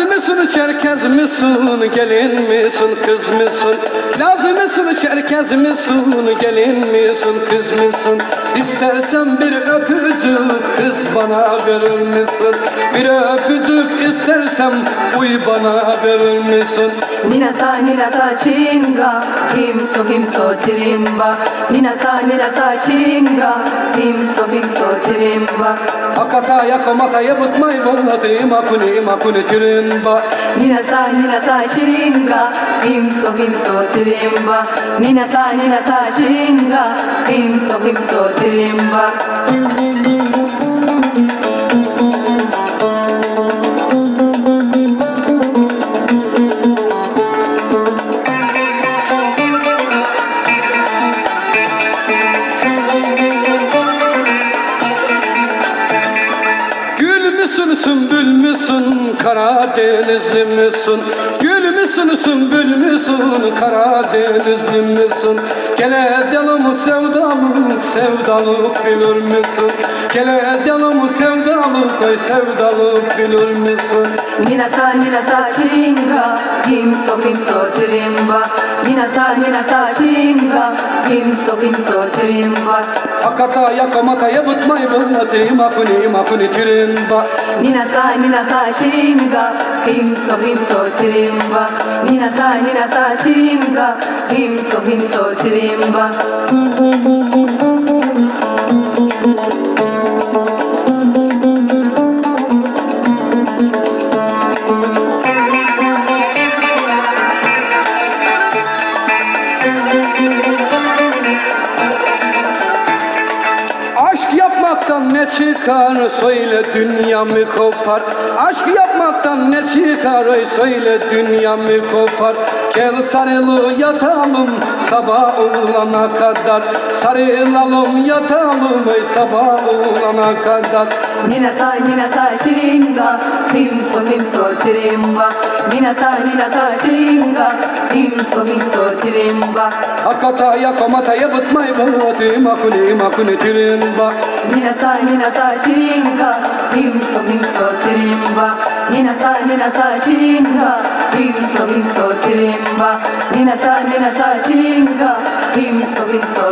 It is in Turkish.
Doesn't mısın çerkez misin gelin misin kız mısın Lazım mısın çerkez misin gelin misin kız mısın İstersen bir öpücük kız bana verir misin? Bir öpücük istersem uy bana verir misin? Nina sa nina sa chinga Himso himso tirimba. Nina sa nina sa chinga Himso himso tirimba. Hakata yakamata yabıtmay vallahi makuni makuni tirimba Nina sa nina sa chinga Himso himso tirimba Nina sa nina sa chinga Himso himso tirimba Gül müsün sümbül müsün Karadenizli müsün Gül müsün sümbül müsün Karadenizli müsün Gele delum sevdalık sevdalık bilir misin? Gele delum sevdalık oy sevdalık bilir misin? Nina sa nina sa chinga Himso himso tirimba Nina sa nina sa chinga Himso himso tirimba Hakata yakamata yabıtmay vallahi makuni makuni tirimba Nina sa nina sa chinga Himso himso tirimba Nina sa nina sa chinga. Himso himso tirimba ne çıkar söyle dünya mı kopar Aşk yapmaktan ne çıkar söyle dünya mı kopar Gel sarılı yatalım sabah olana kadar. Sarılalım yatalım oy sabah olana kadar. Nina sa nina sa chinga Himso himso tirimba. Nina sa nina sa chinga Himso himso tirimba. Hakata yakamata yabıtmay vallahi makuni makuni tirimba. Nina sa nina sa nina sa chinga Himso himso tirimba. Nina sa nina sa chinga Himso himso tirimba Nina sa nina sa chinga Himso himso